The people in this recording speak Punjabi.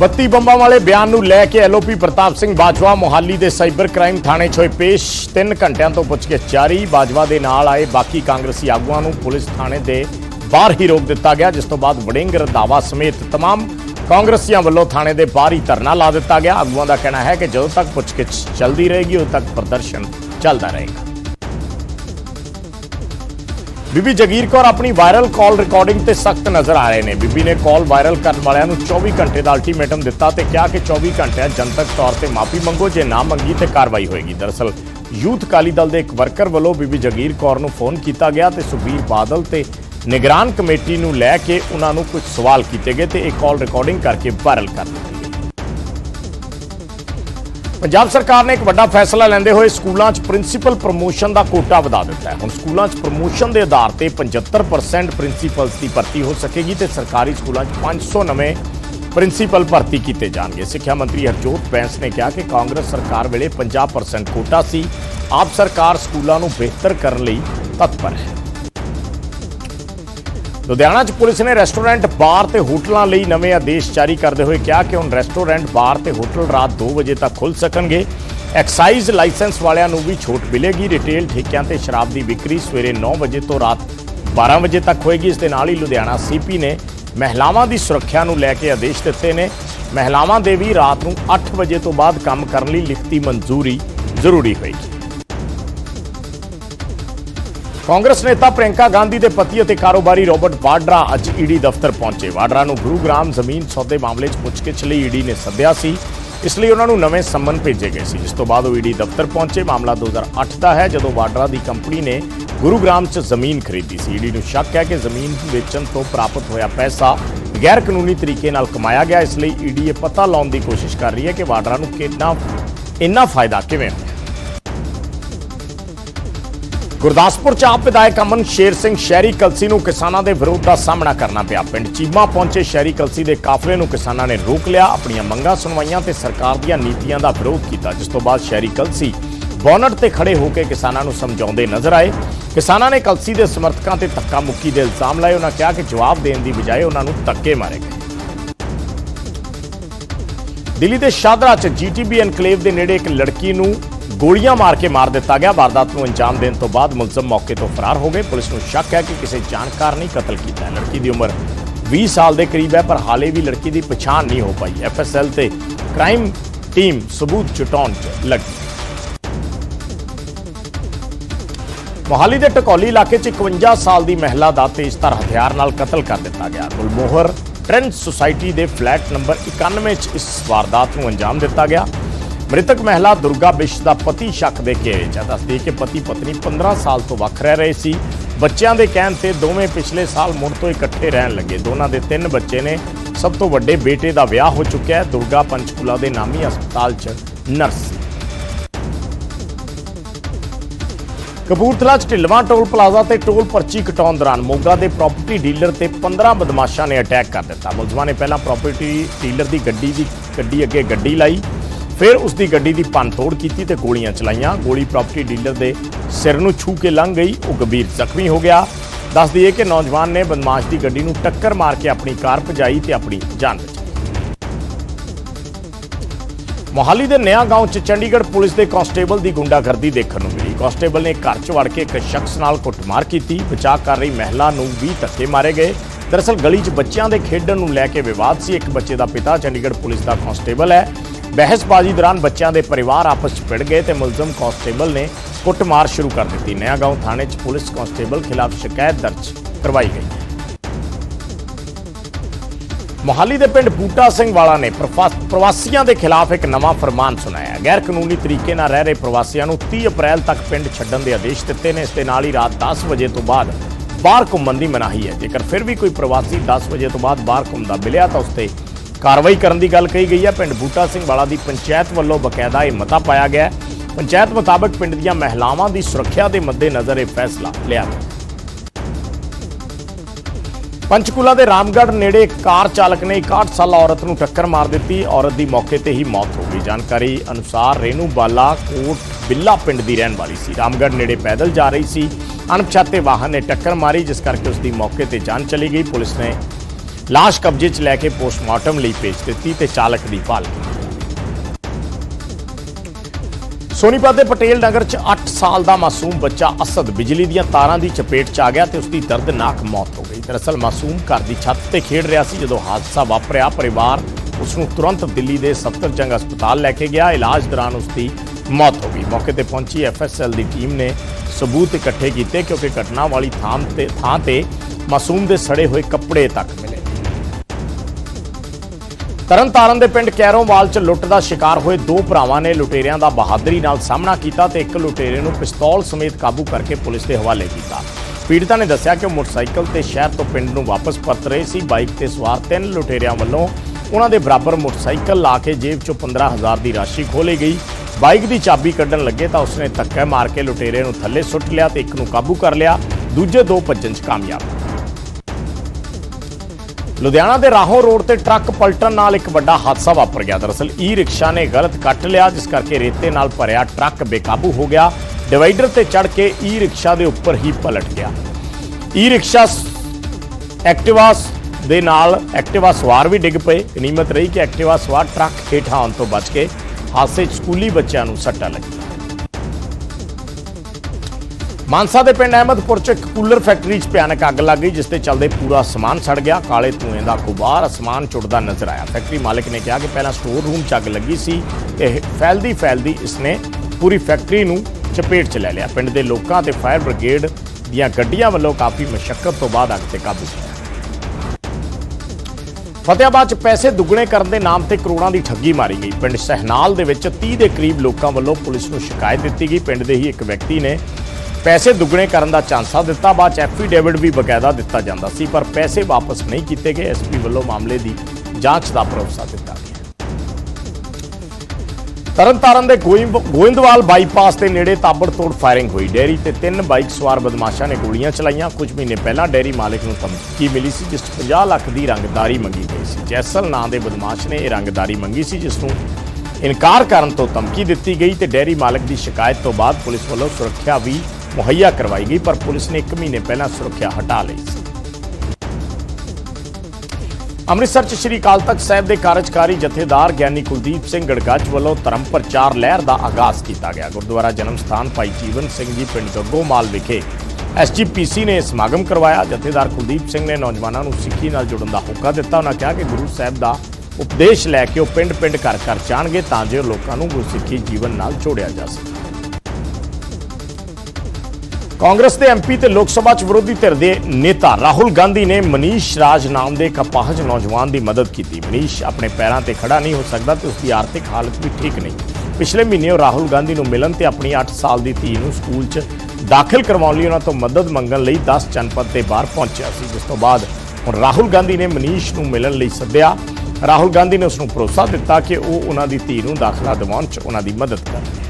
ਬੱਤੀ ਬੰਬਾਂ ਵਾਲੇ ਬਿਆਨ ਨੂੰ ਲੈ ਕੇ ਐਲਓਪੀ ਪ੍ਰਤਾਪ ਸਿੰਘ ਬਾਜਵਾ ਮੋਹਾਲੀ ਦੇ ਸਾਈਬਰ ਕ੍ਰਾਈਮ ਥਾਣੇ 'ਚ ਹੋਏ ਪੇਸ਼ 3 ਘੰਟਿਆਂ ਤੋਂ ਪੁੱਛਗਿੱਛ ਜਾਰੀ ਬਾਜਵਾ ਦੇ ਨਾਲ ਆਏ ਬਾਕੀ ਕਾਂਗਰਸੀ ਆਗੂਆਂ ਨੂੰ ਪੁਲਿਸ ਥਾਣੇ ਦੇ ਬਾਹਰ ਹੀ ਰੋਕ ਦਿੱਤਾ ਗਿਆ ਜਿਸ ਤੋਂ ਬਾਅਦ ਵੜਿੰਗ ਰੰਧਾਵਾ ਸਮੇਤ तमाम ਕਾਂਗਰਸੀਆਂ ਵੱਲੋਂ ਥਾਣੇ ਦੇ ਬਾਹਰ ਹੀ ਧਰਨਾ ਲਾ ਦਿੱਤਾ ਗਿਆ ਆਗੂਆਂ ਦਾ ਕਹਿਣਾ ਹੈ ਕਿ ਜਦੋਂ ਤੱਕ ਪੁੱਛਗਿੱਛ ਚੱਲਦੀ ਰਹੇਗੀ ਉਦੋਂ ਤੱਕ ਪ੍ਰਦਰਸ਼ਨ ਚੱਲਦਾ ਰਹੇਗਾ ਬੀਬੀ ਜਗੀਰ ਕੌਰ ਆਪਣੀ ਵਾਇਰਲ ਕਾਲ ਰਿਕਾਰਡਿੰਗ ਤੇ ਸਖਤ ਨਜ਼ਰ ਆ ਰਹੇ ਨੇ। ਬੀਬੀ ਨੇ ਕਾਲ ਵਾਇਰਲ ਕਰਨ ਵਾਲਿਆਂ ਨੂੰ 24 ਘੰਟੇ ਦਾ ਅਲਟੀਮੇਟਮ ਦਿੱਤਾ ਤੇ ਕਿਹਾ ਕਿ 24 ਘੰਟਿਆਂ ਜਨਤਕ ਤੌਰ ਤੇ ਮਾਫੀ ਮੰਗੋ, ਜੇ ਨਾ ਮੰਗੀ ਤੇ ਕਾਰਵਾਈ ਹੋਏਗੀ। ਦਰਅਸਲ, ਯੂਥ ਅਕਾਲੀ ਦਲ ਦੇ ਇੱਕ ਵਰਕਰ ਵੱਲੋਂ ਬੀਬੀ ਜਗੀਰ ਕੌਰ ਨੂੰ ਫੋਨ ਕੀਤਾ ਗਿਆ ਤੇ ਸੁਖਬੀਰ ਬਾਦਲ ਤੇ ਨਿਗਰਾਨ ਕਮੇਟੀ ਨੂੰ ਲੈ ਕੇ ਉਹਨਾਂ ਨੂੰ ਕੁਝ ਸਵਾਲ ਕੀਤੇ ਗਏ ਤੇ ਇਹ ਕਾਲ ਰਿਕਾਰਡਿੰਗ ਕਰਕੇ ਵਾਇਰਲ ਕਰ ਦਿੱਤੀ। ਪੰਜਾਬ ਸਰਕਾਰ ਨੇ ਇੱਕ ਵੱਡਾ ਫੈਸਲਾ ਲੈਂਦੇ ਹੋਏ ਸਕੂਲਾਂ 'ਚ ਪ੍ਰਿੰਸੀਪਲ ਪ੍ਰਮੋਸ਼ਨ ਦਾ ਕੋਟਾ ਵਧਾ ਦਿੱਤਾ ਹੈ। ਹੁਣ ਸਕੂਲਾਂ 'ਚ ਪ੍ਰਮੋਸ਼ਨ ਦੇ ਆਧਾਰ ਤੇ 75% ਪ੍ਰਿੰਸੀਪਲਸ ਦੀ ਭਰਤੀ ਹੋ ਸਕੇਗੀ ਤੇ ਸਰਕਾਰੀ ਸਕੂਲਾਂ 'ਚ 500 ਨਵੇਂ ਪ੍ਰਿੰਸੀਪਲ ਭਰਤੀ ਕੀਤੇ ਜਾਣਗੇ। ਸਿੱਖਿਆ ਮੰਤਰੀ ਹਰਜੋਤ ਬੈਂਸ ਨੇ ਕਿਹਾ ਕਿ ਕਾਂਗਰਸ ਸਰਕਾਰ ਵੇਲੇ 50% ਕੋਟਾ ਸੀ। ਆਪ ਸਰਕਾਰ ਸਕੂਲਾਂ ਨੂੰ ਬਿਹਤਰ ਕਰਨ ਲਈ ਤਤਪਰ ਹੈ। ਲੁਧਿਆਣਾ 'ਚ ਪੁਲਿਸ ਨੇ ਰੈਸਟੋਰੈਂਟ, ਬਾਰ ਤੇ ਹੋਟਲਾਂ ਲਈ ਨਵੇਂ ਆਦੇਸ਼ ਜਾਰੀ ਕਰਦੇ ਹੋਏ ਕਿਹਾ ਕਿ ਹੁਣ ਰੈਸਟੋਰੈਂਟ, ਬਾਰ ਤੇ ਹੋਟਲ ਰਾਤ 2 ਵਜੇ ਤੱਕ ਖੁੱਲ ਸਕਣਗੇ। ਐਕਸਾਈਜ਼ ਲਾਇਸੈਂਸ ਵਾਲਿਆਂ ਨੂੰ ਵੀ ਛੋਟ ਮਿਲੇਗੀ। ਰਿਟੇਲ ਠੇਕਿਆਂ ਤੇ ਸ਼ਰਾਬ ਦੀ ਵਿਕਰੀ ਸਵੇਰੇ 9 ਵਜੇ ਤੋਂ ਰਾਤ 12 ਵਜੇ ਤੱਕ ਹੋਏਗੀ। ਇਸ ਦੇ ਨਾਲ ਹੀ ਲੁਧਿਆਣਾ ਸੀਪੀ ਨੇ ਮਹਿਲਾਵਾਂ ਦੀ ਸੁਰੱਖਿਆ ਨੂੰ ਲੈ ਕੇ ਆਦੇਸ਼ ਦਿੱਤੇ ਨੇ। ਮਹਿਲਾਵਾਂ ਦੇ ਵੀ ਰਾਤ ਨੂੰ 8 ਵਜੇ ਤੋਂ ਬਾਅਦ ਕੰਮ ਕਰਨ ਲਈ ਲਿਖਤੀ ਮਨਜ਼ੂਰੀ ਜ਼ਰੂਰੀ ਹੋਏਗੀ। ਕਾਂਗਰਸ ਨੇਤਾ ਪ੍ਰਿਯੰਕਾ ਗਾਂਧੀ ਦੇ ਪਤੀ ਅਤੇ ਕਾਰੋਬਾਰੀ ਰੋਬਰਟ ਵਾਡਰਾ ਅੱਜ ਈਡੀ ਦਫ਼ਤਰ ਪਹੁੰਚੇ। ਵਾਡਰਾ ਨੂੰ ਗੁਰੂਗ੍ਰਾਮ ਜ਼ਮੀਨ ਸੌਦੇ ਮਾਮਲੇ 'ਚ ਪੁੱਛਗਿੱਛ ਲਈ ਈਡੀ ਨੇ ਸੱਦਿਆ ਸੀ। ਇਸ ਲਈ ਉਹਨਾਂ ਨੂੰ ਨਵੇਂ ਸੰਮਨ ਭੇਜੇ ਗਏ ਸੀ, ਜਿਸ ਤੋਂ ਬਾਅਦ ਉਹ ਈਡੀ ਦਫ਼ਤਰ ਪਹੁੰਚੇ। ਮਾਮਲਾ 2008 ਦਾ ਹੈ, ਜਦੋਂ ਵਾਡਰਾ ਦੀ ਕੰਪਨੀ ਨੇ ਗੁਰੂਗ੍ਰਾਮ 'ਚ ਜ਼ਮੀਨ ਖਰੀਦੀ ਸੀ। ਈਡੀ ਨੂੰ ਸ਼ੱਕ ਹੈ ਕਿ ਜ਼ਮੀਨ ਵੇਚਣ ਤੋਂ ਪ੍ਰਾਪਤ ਹੋਇਆ ਪੈਸਾ ਗੈਰ ਕਾਨੂੰਨੀ ਤਰੀਕੇ ਨਾਲ ਕਮਾਇਆ ਗਿਆ। ਇਸ ਲਈ ਈਡੀ ਇਹ ਪਤਾ ਲਾਉਣ ਦੀ ਕੋਸ਼ਿਸ਼ ਕਰ ਰਹੀ ਹੈ ਕਿ ਵਾਡਰਾ ਨੂੰ ਕਿੰਨਾ ਇੰਨਾ ਫਾਇਦਾ ਕਿਵੇਂ ਹੋਇਆ। ਗੁਰਦਾਸਪੁਰ ਚ ਆਪ ਵਿਧਾਇਕ ਅਮਨ ਸ਼ੇਰ ਸਿੰਘ ਸ਼ਹਿਰੀ ਕਲਸੀ ਨੂੰ ਕਿਸਾਨਾਂ ਦੇ ਵਿਰੋਧ ਦਾ ਸਾਹਮਣਾ ਕਰਨਾ ਪਿਆ। ਪਿੰਡ ਚੀਮਾ ਪਹੁੰਚੇ ਸ਼ਹਿਰੀ ਕਲਸੀ ਦੇ ਕਾਫਲੇ ਨੂੰ ਕਿਸਾਨਾਂ ਨੇ ਰੋਕ ਲਿਆ। ਆਪਣੀਆਂ ਮੰਗਾਂ ਸੁਣਵਾਈਆਂ ਤੇ ਸਰਕਾਰ ਦੀਆਂ ਨੀਤੀਆਂ ਦਾ ਵਿਰੋਧ ਕੀਤਾ, ਜਿਸ ਤੋਂ ਬਾਅਦ ਸ਼ਹਿਰੀ ਕਲਸੀ ਬੋਨਟ ਤੇ ਖੜੇ ਹੋ ਕੇ ਕਿਸਾਨਾਂ ਨੂੰ ਸਮਝਾਉਂਦੇ ਨਜ਼ਰ ਆਏ। ਕਿਸਾਨਾਂ ਨੇ ਕਲਸੀ ਦੇ ਸਮਰਥਕਾਂ ਤੇ ਧੱਕਾ ਮੁੱਕੀ ਦੇ ਇਲਜ਼ਾਮ ਲਾਏ। ਉਹਨਾਂ ਕਿਹਾ ਕਿ ਜਵਾਬ ਦੇਣ ਦੀ ਬਜਾਏ ਉਹਨਾਂ ਨੂੰ ਧੱਕੇ ਮਾਰੇ ਗਏ। ਦਿੱਲੀ ਦੇ ਸ਼ਾਦਰਾ 'ਚ ਜੀਟੀਬੀ ਐਨਕਲੇਵ ਦੇ ਨੇੜੇ ਇੱਕ ਲੜਕੀ ਨੂੰ ਗੋਲੀਆਂ ਮਾਰ ਕੇ ਮਾਰ ਦਿੱਤਾ ਗਿਆ। ਵਾਰਦਾਤ ਨੂੰ ਅੰਜਾਮ ਦੇਣ ਤੋਂ ਬਾਅਦ ਮੁਲਜ਼ਮ ਮੌਕੇ ਤੋਂ ਫਰਾਰ ਹੋ ਗਏ। ਪੁਲਿਸ ਨੂੰ ਸ਼ੱਕ ਹੈ ਕਿ ਕਿਸੇ ਜਾਣਕਾਰ ਨੇ ਕਤਲ ਕੀਤਾ ਹੈ। ਲੜਕੀ ਦੀ ਉਮਰ 20 ਸਾਲ ਦੇ ਕਰੀਬ ਹੈ, ਪਰ ਹਾਲੇ ਵੀ ਲੜਕੀ ਦੀ ਪਛਾਣ ਨਹੀਂ ਹੋ ਪਾਈ। ਐਫਐਸਐਲ ਤੇ ਕ੍ਰਾਈਮ ਟੀਮ ਸਬੂਤ ਜੁਟਾਉਣ 'ਚ ਲੱਗੀ। ਮੋਹਾਲੀ ਦੇ ਟਕੌਲੀ ਇਲਾਕੇ 'ਚ 51 ਸਾਲ ਦੀ ਮਹਿਲਾ ਦਾ ਤੇਜ਼ਧਾਰ ਹਥਿਆਰ ਨਾਲ ਕਤਲ ਕਰ ਦਿੱਤਾ ਗਿਆ। ਗੁਲਮੋਹਰ ਟ੍ਰੈਂਡ ਸੁਸਾਇਟੀ ਦੇ ਫਲੈਟ ਨੰਬਰ 91 'ਚ ਇਸ ਵਾਰਦਾਤ ਨੂੰ ਅੰਜਾਮ ਦਿੱਤਾ ਗਿਆ। ਮ੍ਰਿਤਕ ਮਹਿਲਾ ਦੁਰਗਾ ਬਿਸ਼ ਦਾ ਪਤੀ ਸ਼ੱਕ ਦੇ ਘੇਰੇ 'ਚ ਹੈ ਦੱਸਦੀ ਕਿ ਪਤੀ ਪਤਨੀ 15 ਸਾਲ ਤੋਂ ਵੱਖ ਰਹਿ ਰਹੇ ਸੀ। ਬੱਚਿਆਂ ਦੇ ਕਹਿਣ ਤੇ ਦੋਵੇਂ ਪਿਛਲੇ ਸਾਲ ਮੁੜ ਤੋਂ ਇਕੱਠੇ ਰਹਿਣ ਲੱਗੇ। ਦੋਨਾਂ ਦੇ ਤਿੰਨ ਬੱਚੇ ਨੇ। ਸਭ ਤੋਂ ਵੱਡੇ ਬੇਟੇ ਦਾ ਵਿਆਹ ਹੋ ਚੁੱਕਿਆ ਹੈ। ਦੁਰਗਾ ਪੰਚਕੂਲਾ ਦੇ ਨਾਮੀ ਹਸਪਤਾਲ 'ਚ ਨਰਸ। ਸੀ ਕਪੂਰਥਲਾ ਚ ਢਿੱਲਵਾਂ ਟੋਲ ਪਲਾਜ਼ਾ ਤੇ ਟੋਲ ਪਰਚੀ ਕਟਾਉਣ ਦੌਰਾਨ ਮੋਗਾ ਦੇ ਪ੍ਰਾਪਰਟੀ ਡੀਲਰ ਤੇ 15 ਬਦਮਾਸ਼ਾਂ ਨੇ ਅਟੈਕ ਕਰ ਦਿੱਤਾ। ਮੁਲਜ਼ਮਾਂ ਨੇ ਪਹਿਲਾਂ ਪ੍ਰਾਪਰਟੀ ਡੀਲਰ ਦੀ ਗੱਡੀ ਦੀ ਗੱਡੀ ਅੱਗੇ ਗੱਡੀ ਲਾਈ। ਫਿਰ ਉਸ ਦੀ ਗੱਡੀ ਦੀ ਭੰਨਤੋੜ ਕੀਤੀ ਤੇ ਗੋਲੀਆਂ ਚਲਾਈਆਂ। ਗੋਲੀ ਪ੍ਰਾਪਰਟੀ ਡੀਲਰ ਦੇ ਸਿਰ ਨੂੰ ਛੂ ਕੇ ਲੰਘ ਗਈ। ਉਹ ਗੰਭੀਰ ਜ਼ਖਮੀ ਹੋ ਗਿਆ। ਦੱਸ ਦਈਏ ਕਿ ਨੌਜਵਾਨ ਨੇ ਬਦਮਾਸ਼ ਦੀ ਗੱਡੀ ਨੂੰ ਟੱਕਰ ਮਾਰ ਕੇ ਆਪਣੀ ਕਾਰ ਭਜਾਈ ਤੇ ਆਪਣੀ ਜਾਨ ਬਚਾਈ। ਮੋਹਾਲੀ ਦੇ ਨਿਆ ਗਾਉਂ ਚ ਚੰਡੀਗੜ੍ਹ ਪੁਲਿਸ ਦੇ ਕਾਂਸਟੇਬਲ ਦੀ ਗੁੰਡਾਗਰਦੀ ਦੇਖਣ ਨੂੰ ਮਿਲੀ। ਕਾਂਸਟੇਬਲ ਨੇ ਘਰ ਚ ਵੜ ਕੇ ਇੱਕ ਸ਼ਖਸ ਨਾਲ ਕੁੱਟਮਾਰ ਕੀਤੀ। ਬਚਾਅ ਕਰ ਰਹੀ ਮਹਿਲਾ ਨੂੰ ਵੀ ਧੱਕੇ ਮਾਰੇ ਗਏ। ਦਰਅਸਲ ਗਲੀ 'ਚ ਬੱਚਿਆਂ ਦੇ ਖੇਡਣ ਨੂੰ ਲੈ ਕੇ ਵਿਵਾਦ ਸੀ। ਇੱਕ ਬੱਚੇ ਦਾ ਪਿਤਾ ਚੰਡੀਗੜ੍ਹ ਪੁਲਿਸ ਦਾ ਕਾਂਸਟੇਬਲ ਹੈ। ਬਹਿਸਬਾਜ਼ੀ ਦੌਰਾਨ ਬੱਚਿਆਂ ਦੇ ਪਰਿਵਾਰ ਆਪਸ 'ਚ ਭਿੜ ਗਏ ਤੇ ਮੁਲਜ਼ਮ ਕਾਂਸਟੇਬਲ ਨੇ ਕੁੱਟਮਾਰ ਸ਼ੁਰੂ ਕਰ ਦਿੱਤੀ। ਨਿਆ ਗਾਉਂ ਥਾਣੇ 'ਚ ਪੁਲਿਸ ਕਾਂਸਟੇਬਲ ਖਿਲਾਫ ਸ਼ਿਕਾਇਤ ਦਰਜ ਕਰਵਾਈ ਗਈ। ਹੈ ਮੋਹਾਲੀ ਦੇ ਪਿੰਡ ਬੂਟਾ ਸਿੰਘ ਵਾਲਾ ਨੇ ਪ੍ਰਵਾਸੀਆਂ ਦੇ ਖਿਲਾਫ ਇੱਕ ਨਵਾਂ ਫਰਮਾਨ ਸੁਣਾਇਆ। ਗੈਰ ਕਾਨੂੰਨੀ ਤਰੀਕੇ ਨਾਲ ਰਹਿ ਰਹੇ ਪ੍ਰਵਾਸੀਆਂ ਨੂੰ 30 ਅਪ੍ਰੈਲ ਤੱਕ ਪਿੰਡ ਛੱਡਣ ਦੇ ਆਦੇਸ਼ ਦਿੱਤੇ ਨੇ। ਇਸ ਦੇ ਨਾਲ ਹੀ ਰਾਤ 10 ਵਜੇ ਤੋਂ ਬਾਅਦ ਬਾਹਰ ਘੁੰਮਣ ਦੀ ਮਨਾਹੀ ਹੈ। ਜੇਕਰ ਫਿਰ ਵੀ ਕੋਈ ਪ੍ਰਵਾਸੀ 10 ਵਜੇ ਤੋਂ ਬਾਅਦ ਬਾਹਰ ਘੁੰਮਦਾ ਮਿਲਿਆ ਤਾਂ ਉਸ ਤੇ ਕਾਰਵਾਈ ਕਰਨ ਦੀ ਗੱਲ ਕਹੀ ਗਈ ਹੈ। ਪਿੰਡ ਬੂਟਾ ਸਿੰਘ ਵਾਲਾ ਦੀ ਪੰਚਾਇਤ ਵੱਲੋਂ ਬਕਾਇਦਾ ਇਹ ਮਤਾ ਪਾਇਆ ਗਿਆ ਹੈ। ਪੰਚਾਇਤ ਮੁਤਾਬਕ ਪਿੰਡ ਦੀਆਂ ਮਹਿਲਾਵਾਂ ਦੀ ਸੁਰੱਖਿਆ ਦੇ ਮੱਦੇਨਜ਼ਰ ਇਹ ਫੈਸਲਾ ਲਿਆ ਗਿਆ। ਪੰਚਕੂਲਾ ਦੇ ਰਾਮਗੜ੍ਹ ਨੇੜੇ ਕਾਰ ਚਾਲਕ ਨੇ 61 ਸਾਲਾ ਔਰਤ ਨੂੰ ਟੱਕਰ ਮਾਰ ਦਿੱਤੀ। ਔਰਤ ਦੀ ਮੌਕੇ ਤੇ ਹੀ ਮੌਤ ਹੋ ਗਈ। ਜਾਣਕਾਰੀ ਅਨੁਸਾਰ ਰੇਨੂ ਬਾਲਾ ਕੋਟ ਬਿੱਲਾ ਪਿੰਡ ਦੀ ਰਹਿਣ ਵਾਲੀ ਸੀ। ਰਾਮਗੜ੍ਹ ਨੇੜੇ ਪੈਦਲ ਜਾ ਰਹੀ ਸੀ। ਅਣਪਛਾਤੇ ਵਾਹਨ ਨੇ ਟੱਕਰ ਮਾਰੀ, ਜਿਸ ਕਰਕੇ ਉਸ ਦੀ ਮੌਕੇ ਤੇ ਜਾਨ ਚਲੀ ਗਈ। ਪੁਲਿਸ ਨੇ ਲਾਸ਼ ਕਬਜ਼ੇ 'ਚ ਲੈ ਕੇ ਪੋਸਟਮਾਰਟਮ ਲਈ ਭੇਜ ਦਿੱਤੀ ਤੇ ਚਾਲਕ ਦੀ ਭਾਲ ਕੀਤੀ। ਸੋਨੀਪਤ ਦੇ ਪਟੇਲ ਨਗਰ 'ਚ 8 ਸਾਲ ਦਾ ਮਾਸੂਮ ਬੱਚਾ ਅਸਦ ਬਿਜਲੀ ਦੀਆਂ ਤਾਰਾਂ ਦੀ ਚਪੇਟ 'ਚ ਆ ਗਿਆ ਤੇ ਉਸ ਦੀ ਦਰਦਨਾਕ ਮੌਤ ਹੋ ਗਈ। ਦਰਅਸਲ ਮਾਸੂਮ ਘਰ ਦੀ ਛੱਤ ਤੇ ਖੇਡ ਰਿਹਾ ਸੀ ਜਦੋਂ ਹਾਦਸਾ ਵਾਪਰਿਆ। ਪਰਿਵਾਰ ਉਸ ਨੂੰ ਤੁਰੰਤ ਦਿੱਲੀ ਦੇ ਸਫਦਰਜੰਗ ਹਸਪਤਾਲ ਲੈ ਕੇ ਗਿਆ। ਇਲਾਜ ਦੌਰਾਨ ਉਸ ਦੀ ਮੌਤ ਹੋ ਗਈ। ਮੌਕੇ ਤੇ ਪਹੁੰਚੀ ਐਫਐਸਐਲ ਦੀ ਟੀਮ ਨੇ ਸਬੂਤ ਇਕੱਠੇ ਕੀਤੇ ਕਿਉਂਕਿ ਘਟਨਾ ਵਾਲੀ ਥਾਂ ਤੇ ਥਾਂ ਤੇ ਮਾਸੂਮ ਦੇ ਸੜੇ ਹੋਏ ਕੱਪੜੇ ਤੱਕ ਮਿਲੇ। ਤਰਨਤਾਰਨ ਦੇ ਪਿੰਡ ਕੈਰੋਵਾਲ 'ਚ ਲੁੱਟ ਦਾ ਸ਼ਿਕਾਰ ਹੋਏ ਦੋ ਭਰਾਵਾਂ ਨੇ ਲੁਟੇਰਿਆਂ ਦਾ ਬਹਾਦਰੀ ਨਾਲ ਸਾਹਮਣਾ ਕੀਤਾ ਤੇ ਇੱਕ ਲੁਟੇਰੇ ਨੂੰ ਪਿਸਤੌਲ ਸਮੇਤ ਕਾਬੂ ਕਰਕੇ ਪੁਲਿਸ ਦੇ ਹਵਾਲੇ ਕੀਤਾ। ਪੀੜਤਾ ਨੇ ਦੱਸਿਆ ਕਿ ਉਹ ਮੋਟਰਸਾਈਕਲ ਤੇ ਸ਼ਹਿਰ ਤੋਂ ਪਿੰਡ ਨੂੰ ਵਾਪਸ ਪਰਤ ਰਹੇ ਸੀ। ਬਾਈਕ ਤੇ ਸਵਾਰ ਤਿੰਨ ਲੁਟੇਰਿਆਂ ਵੱਲੋਂ ਉਹਨਾਂ ਦੇ ਬਰਾਬਰ ਮੋਟਰਸਾਈਕਲ ਲਾ ਕੇ ਜੇਬ 'ਚੋਂ 15000 ਦੀ ਰਾਸ਼ੀ ਖੋਲੀ ਗਈ। ਬਾਈਕ ਦੀ ਚਾਬੀ ਕੱਢਣ ਲੱਗੇ ਤਾਂ ਉਸਨੇ ਧੱਕਾ ਮਾਰ ਕੇ ਲੁਟੇਰੇ ਨੂੰ ਥੱਲੇ ਸੁੱਟ ਲਿਆ ਤੇ ਇੱਕ ਨੂੰ ਕਾਬੂ ਕਰ ਲਿਆ। ਦੂਜੇ ਦੋ ਭੱਜਣ 'ਚ ਕਾਮਯਾਬ। ਲੁਧਿਆਣਾ ਦੇ ਰਾਹੋਂ ਰੋਡ ਤੇ ਟਰੱਕ ਪਲਟਣ ਨਾਲ ਇੱਕ ਵੱਡਾ ਹਾਦਸਾ ਵਾਪਰ ਗਿਆ। ਦਰਅਸਲ ਈ ਰਿਕਸ਼ਾ ਨੇ ਗਲਤ ਕੱਟ ਲਿਆ, ਜਿਸ ਕਰਕੇ ਰੇਤੇ ਨਾਲ ਭਰਿਆ ਟਰੱਕ ਬੇਕਾਬੂ ਹੋ ਗਿਆ। ਡਿਵਾਈਡਰ ਤੇ ਚੜ ਕੇ ਈ ਰਿਕਸ਼ਾ ਦੇ ਉੱਪਰ ਹੀ ਪਲਟ ਗਿਆ। ਈ ਰਿਕਸ਼ਾ ਸ- ਐਕਟਿਵਾ ਦੇ ਨਾਲ ਐਕਟਿਵਾ ਸਵਾਰ ਵੀ ਡਿੱਗ ਪਏ। ਗਨੀਮਤ ਰਹੀ ਕਿ ਐਕਟਿਵਾ ਸਵਾਰ ਟਰੱਕ ਹੇਠਾਂ ਆਉਣ ਤੋਂ ਬਚ ਕੇ ਹਾਦਸੇ 'ਚ ਸਕੂਲੀ ਬੱਚਿਆਂ ਨੂੰ ਸੱਟਾਂ ਲੱਗੀਆਂ। ਮਾਨਸਾ ਦੇ ਪਿੰਡ ਅਹਿਮਦਪੁਰ 'ਚ ਇੱਕ ਕੂਲਰ ਫੈਕਟਰੀ 'ਚ ਭਿਆਨਕ ਅੱਗ ਲੱਗ ਗਈ, ਜਿਸ ਦੇ ਚੱਲਦੇ ਪੂਰਾ ਸਮਾਨ ਸੜ ਗਿਆ। ਕਾਲੇ ਧੂਏ ਦਾ ਗੁਬਾਰ ਅਸਮਾਨ ਚੁੱਟਦਾ ਨਜ਼ਰ ਆਇਆ। ਫੈਕਟਰੀ ਮਾਲਕ ਨੇ ਕਿਹਾ ਕਿ ਪਹਿਲਾਂ ਸਟੋਰ ਰੂਮ 'ਚ ਅੱਗ ਲੱਗੀ ਸੀ ਇਹ ਫੈਲਦੀ ਫੈਲਦੀ ਇਸਨੇ ਪੂਰੀ ਫੈਕਟਰੀ ਨੂੰ ਚਪੇਟ 'ਚ ਲੈ ਲਿਆ। ਪਿੰਡ ਦੇ ਲੋਕਾਂ ਤੇ ਫਾਇਰ ਬ੍ਰਿਗੇਡ ਦੀਆਂ ਗੱਡੀਆਂ ਵੱਲੋਂ ਕਾਫੀ ਮਸ਼ੱਕਤ ਤੋਂ ਬਾਅਦ ਅੱਗ ਤੇ ਕਾਬੂ ਪਾਇਆ। ਫਤਿਆਬਾਦ 'ਚ ਪੈਸੇ ਦੁੱਗਣੇ ਕਰਨ ਦੇ ਨਾਮ ਤੇ ਕਰੋੜਾਂ ਦੀ ਠੱਗੀ ਮਾਰੀ ਗਈ। ਪਿੰਡ ਸਹਿਨਾਲ ਦੇ ਵਿੱਚ 30 ਦੇ ਕਰੀਬ ਲੋਕਾਂ ਵੱਲੋਂ ਪੁਲਿਸ ਨੂੰ ਸ਼ਿਕਾਇਤ ਦਿੱਤੀ ਗਈ। ਪਿੰਡ ਦੇ ਹੀ ਇੱਕ ਵਿਅਕਤੀ ਨੇ ਪੈਸੇ ਦੁੱਗਣੇ ਕਰਨ ਦਾ ਚਾਂਸਾ ਦਿੱਤਾ, ਬਾਅਦ 'ਚ ਐਫੀਡੇਵਿਟ ਵੀ ਬਕਾਇਦਾ ਦਿੱਤਾ ਜਾਂਦਾ ਸੀ, ਪਰ ਪੈਸੇ ਵਾਪਸ ਨਹੀਂ ਕੀਤੇ ਗਏ। ਐਸਪੀ ਵੱਲੋਂ ਮਾਮਲੇ ਦੀ ਜਾਂਚ ਦਾ ਭਰੋਸਾ ਦਿੱਤਾ ਗਿਆ। ਤਰਨਤਾਰਨ ਦੇ ਗੋਇੰਦ- ਗੋਇੰਦਵਾਲ ਬਾਈਪਾਸ ਦੇ ਨੇੜੇ ਤਾਬੜਤੋੜ ਫਾਇਰਿੰਗ ਹੋਈ। ਡੈਰੀ ਤੇ ਤਿੰਨ ਬਾਈਕ ਸਵਾਰ ਬਦਮਾਸ਼ਾਂ ਨੇ ਗੋਲੀਆਂ ਚਲਾਈਆਂ। ਕੁਝ ਮਹੀਨੇ ਪਹਿਲਾਂ ਡੈਰੀ ਮਾਲਕ ਨੂੰ ਧਮਕੀ ਮਿਲੀ ਸੀ, ਜਿਸ 'ਚ 50 ਲੱਖ ਦੀ ਰੰਗਦਾਰੀ ਮੰਗੀ ਗਈ ਸੀ। ਜੈਸਲ ਨਾਂ ਦੇ ਬਦਮਾਸ਼ ਨੇ ਇਹ ਰੰਗਦਾਰੀ ਮੰਗੀ ਸੀ, ਜਿਸ ਨੂੰ ਇਨਕਾਰ ਕਰਨ ਤੋਂ ਧਮਕੀ ਦਿੱਤੀ ਗਈ ਤੇ ਡੈਰੀ ਮਾਲਕ ਦੀ ਸ਼ਿਕਾਇਤ ਤੋਂ ਬਾਅਦ ਪੁਲਿਸ ਵੱਲੋਂ ਸੁਰੱਖਿਆ ਵੀ ਮੁਹੱਈਆ ਕਰਵਾਈ ਗਈ, ਪਰ ਪੁਲਿਸ ਨੇ 1 ਮਹੀਨੇ ਪਹਿਲਾਂ ਸੁਰੱਖਿਆ ਹਟਾ ਲਈ। ਸੀ ਅੰਮ੍ਰਿਤਸਰ ਚ ਸ਼੍ਰੀ ਅਕਾਲ ਤਖਤ ਸਾਹਿਬ ਦੇ ਕਾਰਜਕਾਰੀ ਜਥੇਦਾਰ ਗਿਆਨੀ ਕੁਲਦੀਪ ਸਿੰਘ ਗੜਗੱਜ ਵੱਲੋਂ ਧਰਮ ਪ੍ਰਚਾਰ ਲਹਿਰ ਦਾ ਆਗਾਜ਼ ਕੀਤਾ ਗਿਆ। ਗੁਰਦੁਆਰਾ ਜਨਮ ਸਥਾਨ ਭਾਈ ਜੀਵਨ ਸਿੰਘ ਜੀ ਪਿੰਡ ਗੱਗੋਮਾਲ ਵਿਖੇ ਐਸਜੀਪੀਸੀ ਨੇ ਸਮਾਗਮ ਕਰਵਾਇਆ। ਜਥੇਦਾਰ ਕੁਲਦੀਪ ਸਿੰਘ ਨੇ ਨੌਜਵਾਨਾਂ ਨੂੰ ਸਿੱਖੀ ਨਾਲ ਜੁੜਨ ਦਾ ਹੋਕਾ ਦਿੱਤਾ। ਉਹਨਾਂ ਕਿਹਾ ਕਿ ਗੁਰੂ ਸਾਹਿਬ ਦਾ ਉਪਦੇਸ਼ ਲੈ ਕੇ ਉਹ ਪਿੰਡ-ਪਿੰਡ ਘਰ ਘਰ ਜਾਣਗੇ ਤਾਂ ਜੋ ਲੋਕਾਂ ਨੂੰ ਗੁਰਸਿੱਖੀ ਜੀਵਨ ਨਾਲ ਜੋੜਿਆ ਜਾ ਸਕੇ। ਕਾਂਗਰਸ ਦੇ ਐਮਪੀ ਤੇ ਲੋਕ ਸਭਾ ਚ ਵਿਰੋਧੀ ਧਿਰ ਦੇ ਨੇਤਾ ਰਾਹੁਲ ਗਾਂਧੀ ਨੇ ਮਨੀਸ਼ ਰਾਜ ਨਾਮ ਦੇ ਇੱਕ ਅਪਾਹਜ ਨੌਜਵਾਨ ਦੀ ਮਦਦ ਕੀਤੀ। ਮਨੀਸ਼ ਆਪਣੇ ਪੈਰਾਂ ਤੇ ਖੜਾ ਨਹੀਂ ਹੋ ਸਕਦਾ ਤੇ ਉਸ ਦੀ ਆਰਥਿਕ ਹਾਲਤ ਵੀ ਠੀਕ ਨਹੀਂ। ਪਿਛਲੇ ਮਹੀਨੇ ਉਹ ਰਾਹੁਲ ਗਾਂਧੀ ਨੂੰ ਮਿਲਣ ਤੇ ਆਪਣੀ 8 ਸਾਲ ਦੀ ਧੀ ਨੂੰ ਸਕੂਲ 'ਚ ਦਾਖਲ ਕਰਵਾਉਣ ਲਈ ਉਹਨਾਂ ਤੋਂ ਮਦਦ ਮੰਗਣ ਲਈ 10 ਜਨਪਦ ਦੇ ਬਾਹਰ ਪਹੁੰਚਿਆ ਸੀ। ਜਿਸ ਤੋਂ ਬਾਅਦ ਹੁਣ ਰਾਹੁਲ ਗਾਂਧੀ ਨੇ ਮਨੀਸ਼ ਨੂੰ ਮਿਲਣ ਲਈ ਸੱਦਿਆ। ਰਾਹੁਲ ਗਾਂਧੀ ਨੇ ਉਸ ਨੂੰ ਭਰੋਸਾ ਦਿੱਤਾ ਕਿ ਉਹ ਉਹਨਾਂ ਦੀ ਧੀ ਨੂੰ ਦਾਖਲਾ ਦਿਵਾਉਣ 'ਚ ਉਹਨਾਂ ਦੀ ਮਦਦ ਕਰਨਗੇ।